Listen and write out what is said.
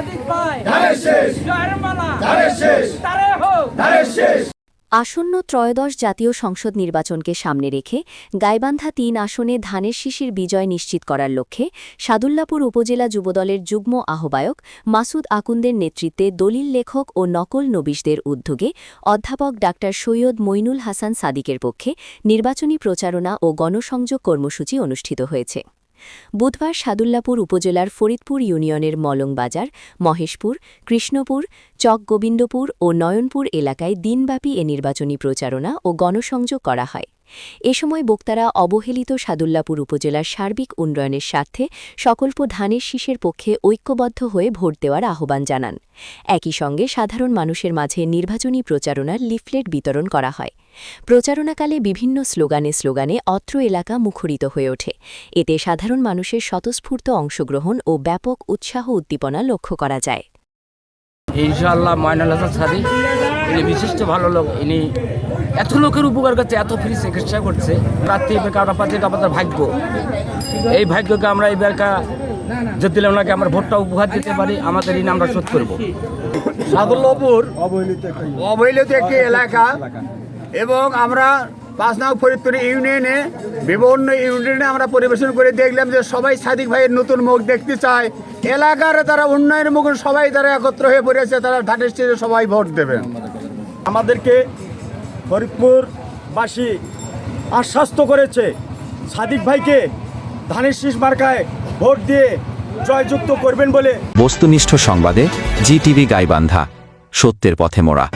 সাদিক ভাই জয়ের মালা তারে হোক আসন্ন ত্রয়োদশ জাতীয় সংসদ নির্বাচনকে সামনে রেখে গাইবান্ধা তিন আসনে ধানের শিশির বিজয় নিশ্চিত করার লক্ষ্যে সাদুল্লাপুর উপজেলা যুবদলের যুগ্ম আহ্বায়ক মাসুদ আকুন্দের নেতৃত্বে দলিল লেখক ও নকল নবিশদের উদ্যোগে অধ্যাপক ডা সৈয়দ মইনুল হাসান সাদিকের পক্ষে নির্বাচনী প্রচারণা ও গণসংযোগ কর্মসূচি অনুষ্ঠিত হয়েছে। বুধবার সাদুল্লাপুর উপজেলার ফরিদপুর ইউনিয়নের মলংবাজার মহেশপুর, কৃষ্ণপুর, চকগোবিন্দপুর ও নয়নপুর এলাকায় দিনব্যাপী এ নির্বাচনী প্রচারণা ও গণসংযোগ করা হয়। এ সময় বক্তারা অবহেলিত সাদুল্লাপুর উপজেলার সার্বিক উন্নয়নের স্বার্থে সকল্প ধানের শীষের পক্ষে ঐক্যবদ্ধ হয়ে ভোট দেওয়ার আহ্বান জানান। একই সঙ্গে সাধারণ মানুষের মাঝে নির্বাচনী প্রচারণার লিফলেট বিতরণ করা হয়। প্রচারণাকালে বিভিন্ন স্লোগানে স্লোগানে অত্র এলাকা মুখরিত হয়ে ওঠে। এতে সাধারণ মানুষের স্বতঃস্ফূর্ত অংশগ্রহণ ও ব্যাপক উৎসাহ উদ্দীপনা লক্ষ্য করা যায়। ইনশাআল্লাহ ময়নাল হাসান সাদি ইনি বিশিষ্ট ভালো লোক। ইনি এত লোকের উপকার করছে এত ফ্রি চিকিৎসা করছে। রাত্রি কাটা পাচ্ছে এটা আমাদের ভাগ্য। এই ভাগ্যকে আমরা এই এবারকা যদি ওনাকে আমরা ভোটটা উপহার দিতে পারি আমাদের ঋণ আমরা শোধ করব। সাদুল্লপুর অবহেলিত একটি এলাকা। এবং আমরা পাঁচ নং ফরিদপুর ইউনিয়নে, বিভিন্ন ইউনিয়নে আমরা পরিবেশন করে দেখলাম যে সবাই সাদিক ভাইয়ের নতুন মুখ দেখতে চায়। এলাকার তারা উন্নয়নের মুখ সবাই তারা একত্র হয়ে পড়েছে, তারা ধানের স্টেজে সবাই ভোট দেবেন আমাদেরকে ফরিদপুরবাসী আশ্বাস্ত করেছে, সাদিক ভাইকে ধানের শীষ মার্কায় ভোট দিয়ে জয়যুক্ত করবেন বলে। বস্তুনিষ্ঠ সংবাদে জি টিভি গাইবান্ধা, সত্যের পথে মোড়া।